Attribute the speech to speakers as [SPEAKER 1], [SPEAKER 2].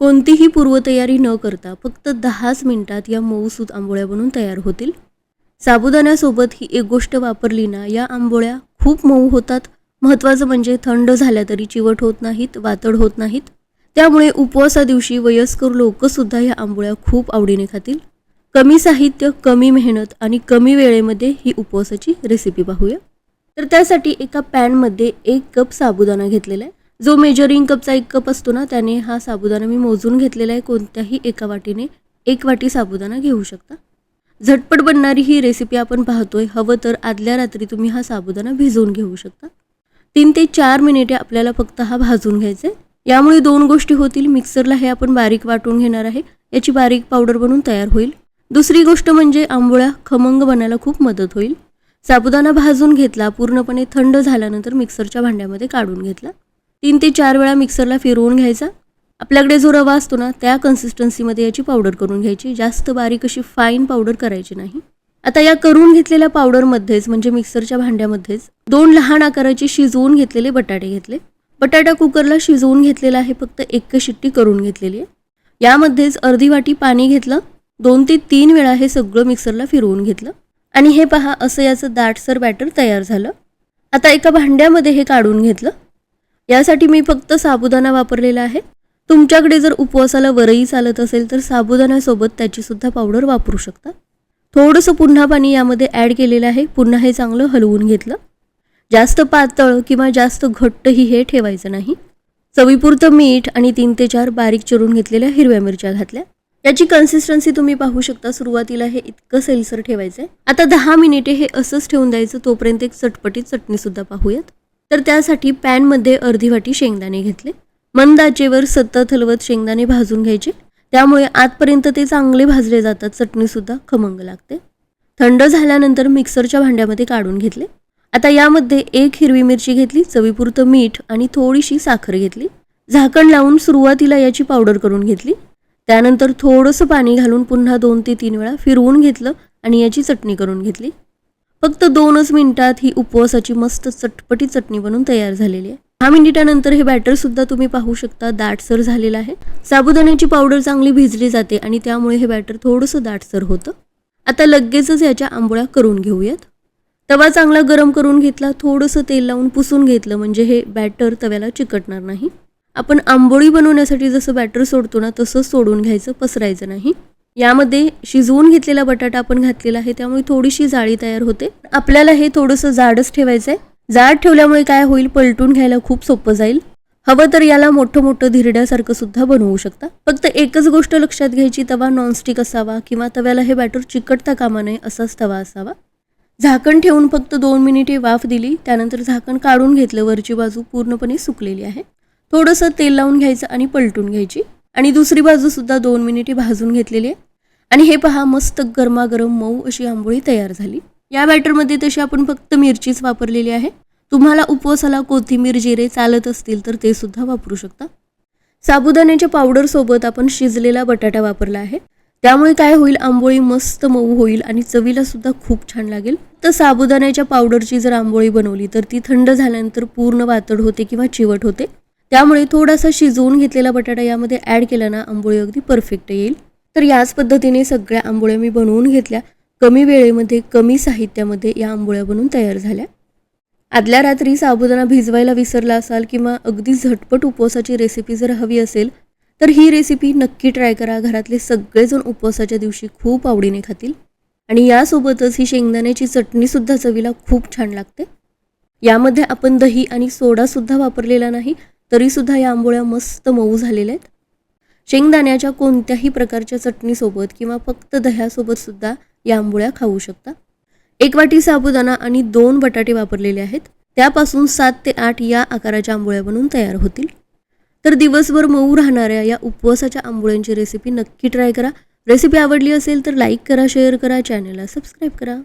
[SPEAKER 1] कोणतीही पूर्वतयारी न करता फक्त दहाच मिनिटात या मऊसूत आंबोळ्या बनून तयार होतील. साबुदाण्यासोबत ही एक गोष्ट वापरली ना या आंबोळ्या खूप मऊ होतात. महत्त्वाचं म्हणजे थंड झाल्या तरी चिवट होत नाहीत वातड होत नाहीत. त्यामुळे उपवासा दिवशी वयस्कर लोकसुद्धा या आंबोळ्या खूप आवडीने खातील. कमी साहित्य कमी मेहनत आणि कमी वेळेमध्ये ही उपवासाची रेसिपी पाहूया. तर त्यासाठी एका पॅनमध्ये एक कप साबुदाणा घेतलेला आहे. जो मेजरिंग कपचा एक कप असतो ना त्याने हा साबुदाणा मी मोजून घेतलेला आहे. कोणत्याही एका वाटीने एक वाटी साबुदाणा घेऊ शकता. झटपट बनणारी ही रेसिपी आपण पाहतोय. हवं तर आदल्या रात्री तुम्ही हा साबुदाणा भिजवून घेऊ शकता. तीन ते चार मिनिटे आपल्याला फक्त हा भाजून घ्यायचा आहे. यामुळे दोन गोष्टी होतील. मिक्सरला हे आपण बारीक वाटून घेणार आहे. याची बारीक पावडर बनून तयार होईल. दुसरी गोष्ट म्हणजे आंबोळ्या खमंग बनायला खूप मदत होईल. साबुदाणा भाजून घेतला पूर्णपणे थंड झाल्यानंतर मिक्सरच्या भांड्यामध्ये काढून घेतला. तीन ते चार वेळा मिक्सरला फिरवून घ्यायचा. आपल्याकडे जो रवा असतो ना त्या कन्सिस्टन्सीमध्ये याची पावडर करून घ्यायची. जास्त बारीक अशी फाईन पावडर करायची नाही. आता या करून घेतलेल्या पावडरमध्येच म्हणजे मिक्सरच्या भांड्यामध्येच दोन लहान आकाराचे शिजवून घेतलेले बटाटे घेतले. बटाटा कुकरला शिजवून घेतलेला आहे फक्त एक शिट्टी करून घेतलेली आहे. यामध्येच अर्धी वाटी पाणी घेतलं. दोन ते तीन वेळा हे सगळं मिक्सरला फिरवून घेतलं. आणि हे पहा असं याचं दाटसर बॅटर तयार झालं. आता एका भांड्यामध्ये हे काढून घेतलं. यासाठी मी फक्त साबुदाणा वापरलेला आहे. तुमच्याकडे जर उपवासाला वरई चालत असेल तर साबुदाण्यासोबत त्याची सुद्धा पावडर वापरू शकता. थोडंसं पुन्हा पाणी यामध्ये ॲड केलेलं आहे. पुन्हा हे चांगलं हलवून घेतलं. जास्त पातळ किंवा जास्त घट्टही हे ठेवायचं नाही. चवीपुरतं मीठ आणि तीन ते चार बारीक चिरून घेतलेल्या हिरव्या मिरच्या घातल्या. याची कन्सिस्टन्सी तुम्ही पाहू शकता. सुरुवातीला हे इतकं सेलसर ठेवायचं आहे आता दहा मिनिटे हे असंच ठेवून द्यायचं. तोपर्यंत एक चटपटीत चटणीसुद्धा पाहूयात. तर त्यासाठी पॅनमध्ये अर्धी वाटी शेंगदाणे घेतले. मंद आचेवर सतत हलवत शेंगदाणे भाजून घ्यायचे. त्यामुळे आतपर्यंत ते चांगले भाजले जातात. चटणीसुद्धा खमंग लागते. थंड झाल्यानंतर मिक्सरच्या भांड्यामध्ये काढून घेतले. आता यामध्ये एक हिरवी मिरची घेतली चवीपुरतं मीठ आणि थोडीशी साखर घेतली. झाकण लावून सुरुवातीला याची पावडर करून घेतली. त्यानंतर थोडंसं पाणी घालून पुन्हा दोन ते तीन वेळा फिरवून घेतलं आणि याची चटणी करून घेतली. फक्त दोनच मिनिटात ही उपवासाची मस्त चटपटी चटणी बनून तयार झालेली आहे. दहा मिनिटानंतर हे बॅटर सुद्धा तुम्ही पाहू शकता दाटसर झालेलं आहे. साबुदाण्याची पावडर चांगली भिजली जाते आणि त्यामुळे हे बॅटर थोडंसं दाटसर होतं. आता लगेचच याच्या आंबोळ्या करून घेऊयात. तवा चांगला गरम करून घेतला थोडंसं तेल लावून पुसून घेतलं म्हणजे हे बॅटर तव्याला चिकटणार नाही. आपण आंबोळी बनवण्यासाठी जसं बॅटर सोडतो ना तसं सोडून घ्यायचं पसरायचं नाही. यामध्ये शिजवून घेतलेला बटाटा आपण घातलेला आहे त्यामुळे थोडीशी जाळी तयार होते. आपल्याला हे थोडंसं जाडच ठेवायचं आहे जाड ठेवल्यामुळे काय होईल पलटून घ्यायला खूप सोपं जाईल. हवं तर याला मोठं मोठं धिरड्यासारखं सुद्धा बनवू शकता. फक्त एकच गोष्ट लक्षात घ्यायची तवा नॉनस्टिक असावा किंवा तव्याला हे बॅटर चिकटता कामा नये असाच तवा असावा. झाकण ठेवून फक्त दोन मिनिटे वाफ दिली त्यानंतर झाकण काढून घेतलं वरची बाजू पूर्णपणे सुकलेली आहे. थोडंसं तेल लावून घ्यायचं आणि पलटून घ्यायची. आणि दुसरी बाजूसुद्धा दोन मिनिटे भाजून घेतलेली आहे. आणि हे पहा मस्त गरमागरम मऊ अशी आंबोळी तयार झाली. या बॅटरमध्ये तशी आपण फक्त मिरचीच वापरलेली आहे. तुम्हाला उपवासाला कोथिंबीर जिरे चालत असतील तर ते सुद्धा वापरू शकता. साबुदाण्याच्या पावडरसोबत आपण शिजलेला बटाटा वापरला आहे. त्यामुळे काय होईल आंबोळी मस्त मऊ होईल आणि चवीला सुद्धा खूप छान लागेल. तर साबुदाण्याच्या पावडरची जर आंबोळी बनवली तर ती थंड झाल्यानंतर पूर्ण वातड होते किंवा चिवट होते. त्यामुळे थोडासा शिजवून घेतलेला बटाटा यामध्ये ॲड केल्यानं आंबोळी अगदी परफेक्ट येईल. तर याच पद्धतीने सगळ्या आंबोळ्या मी बनवून घेतल्या. कमी वेळेमध्ये कमी साहित्यामध्ये या आंबोळ्या बनवून तयार झाल्या. आदल्या रात्री साबुदाणा भिजवायला विसरला असाल किंवा अगदी झटपट उपवासाची रेसिपी जर हवी असेल तर ही रेसिपी नक्की ट्राय करा. घरातले सगळेजण उपवासाच्या दिवशी खूप आवडीने खातील. आणि यासोबतच ही शेंगदाण्याची चटणीसुद्धा चवीला खूप छान लागते. यामध्ये आपण दही आणि सोडासुद्धा वापरलेला नाही तरीसुद्धा या आंबोळ्या मस्त मऊ झालेल्या आहेत. शेंगदाण्याच्या कोणत्याही प्रकारच्या चटणीसोबत किंवा फक्त दह्यासोबत सुद्धा या आंबोळ्या खाऊ शकता. एक वाटी साबुदाणा आणि दोन बटाटे वापरलेले आहेत. त्यापासून सात ते आठ या आकाराच्या आंबोळ्या बनवून तयार होतील. तर दिवसभर मऊ राहणाऱ्या या उपवासाच्या आंबोळ्यांची रेसिपी नक्की ट्राय करा. रेसिपी आवडली असेल तर लाईक करा शेअर करा चॅनलला सबस्क्राईब करा.